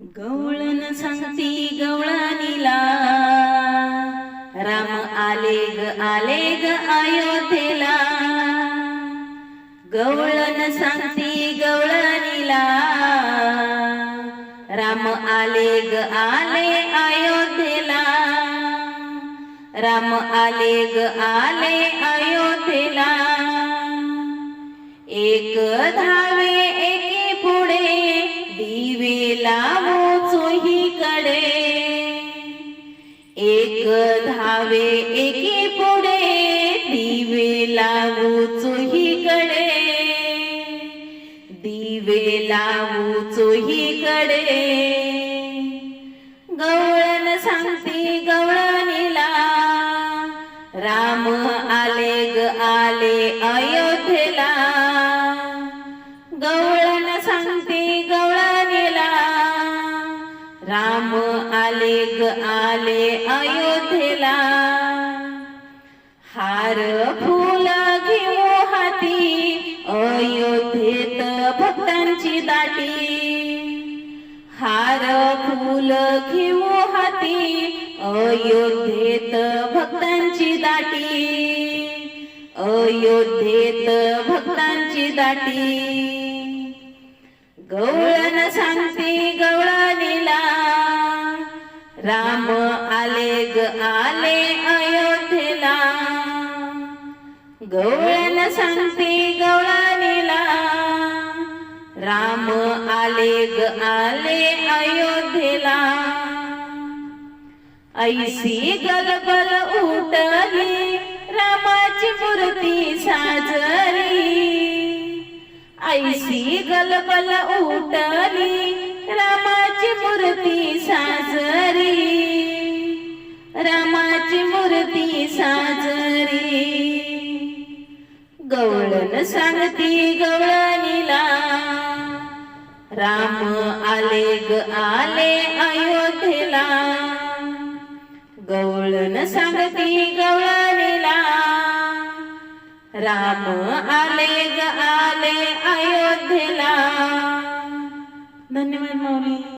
गवळण सांगती गवळणीला राम आले ग आले ग अयोध्येला. गवळण सांगती गवळणीला राम आले ग आले अयोध्येला. राम आले ग आले अयोध्येला. एक धावे एक धावे एके पुढे दिवे लावू चोहीकडे. दिवे लावू चोहीकडे. गवळण सांगती गवळणीला. राम आले ग आले अयो राम आले ग आले अयोध्येला. हार फुल घेऊ हाती अयोध्येत भक्तांची दाटी. हार फुल घेऊ हाती अयोध्येत भक्तांची दाटी. अयोध्येत भक्तांची दाटी. गवळण राम आले ग आले अयोध्येला. गवळण सांगते गवळानीला. राम आले ग आले अयोध्येला. ऐसी गलबल उठली रामाची मूर्ती साजरी. ऐसी गलबल उठली रामाची मूर्ती साजरी. गवळण सांगती गवळणीला. राम आले ग आले अयोध्येला. गवळण सांगती गवळणीला. राम आले ग आले अयोध्येला. धन्यवाद मौली